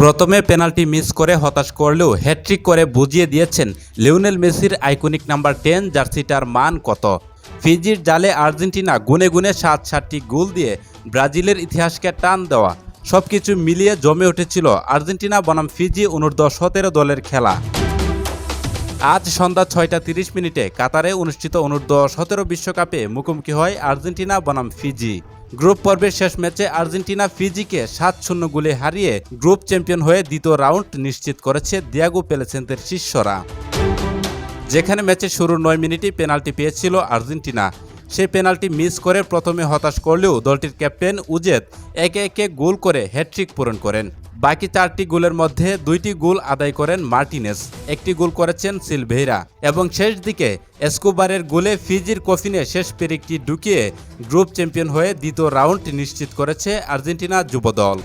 প্রথমে penalty miss করে হতাশ করলেও হ্যাট্রিক করে বুঝিয়ে দিয়েছেন লিওনেল মেসির আইকনিক নাম্বার টেন জার্সিটার মান কত। ফিজির জালে আর্জেন্টিনা গুনে গুনে সাত সাতটি গোল দিয়ে ব্রাজিলের ইতিহাসকে টান দেওয়া। সব কিছু মিলিয়ে জমে উঠেছিল আর্জেন্টিনা বনাম ফিজি অনূর্ধ্ব সতেরো দলের খেলা। আজ সন্ধ্যা ছয়টা তিরিশ মিনিটে কাতারে অনুষ্ঠিত অনূর্ধ্ব সতেরো বিশ্বকাপে মুখোমুখি হয় আর্জেন্টিনা বনাম ফিজি। গ্রুপ পর্বের শেষ ম্যাচে আর্জেন্টিনা ফিজিকে সাত শূন্য গোলে হারিয়ে গ্রুপ চ্যাম্পিয়ন হয়ে দ্বিতীয় রাউন্ড নিশ্চিত করেছে দিয়াগো পেলেসেন্তের শিষ্যরা। যেখানে ম্যাচে শুরুর নয় মিনিটে পেনাল্টি পেয়েছিল আর্জেন্টিনা। সে পেনাল্টি মিস করে প্রথমে হতাশ করলেও দলটির ক্যাপ্টেন উজেদ একে একে গোল করে হ্যাট্রিক পূরণ করেন। বাকি চারটি গোলের মধ্যে দুইটি গোল আদায় করেন মার্টিনেস, একটি গোল করেছেন সিলভেইরা এবং শেষ দিকে এসকোবারের গোলে ফিজির কফিনে শেষ পেরিকটি ঢুকিয়ে গ্রুপ চ্যাম্পিয়ন হয়ে দ্বিতীয় রাউন্ড নিশ্চিত করেছে আর্জেন্টিনা যুবদল